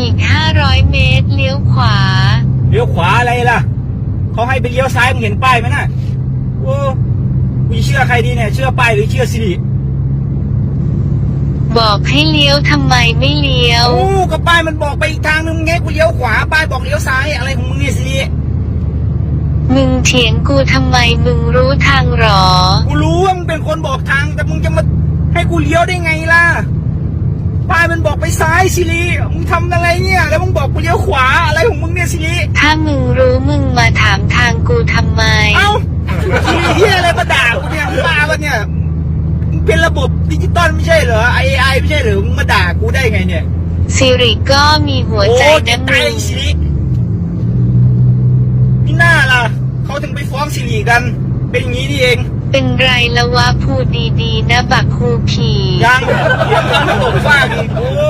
อีก500เมตรเลี้ยวขวา เลี้ยวขวาอะไรล่ะ เขาให้ไปเลี้ยวซ้ายมึงเห็นป้ายไหมน่ะโอ้กูจะเชื่อใครดีเนี่ย เชื่อป้ายหรือเชื่อสิริบอกให้เลี้ยวทำไมไม่เลี้ยวโอ้ก็ป้ายมันบอกไปอีกทางนึงไงกูเลี้ยวขวาป้ายบอกเลี้ยวซ้ายอะไรของมึงเนี่ยสิริมึงเถียงกูทำไมมึงรู้ทางหรอ กูรู้ว่ามึงเป็นคนบอกทางแต่มึงจะมาให้กูเลี้ยวได้ไงล่ะ ป้ายมันบอกไป ซ้ายสิริมึงทำอะไรเนี่ยแล้วมึงบอกกูเลี้ยวขวาอะไรของมึงเนี่ยสิริถ้ามึงรู้มึงมาถามทางกูทำไม เอ้าสิริเฮียอะไรมาด่ากูเนี่ยมึงบ้าปะเนี่ยมึงเป็นระบบดิจิตอลไม่ใช่เหรอไอไอไม่ใช่เหรอมึงมาด่ากูได้ไงเนี่ยสิริก็มีหัวใจโอ้นะตามึยงสิริพี่หน้าล่ะเขาถึงไปฟ้องสิริกัน เป็นอย่างนี้นี่เองเป็นไรละวะพูดดีๆ นะบักคูผี ยังยังยังไม่ตกฟากอีกโอ้ยสิริเอ้ย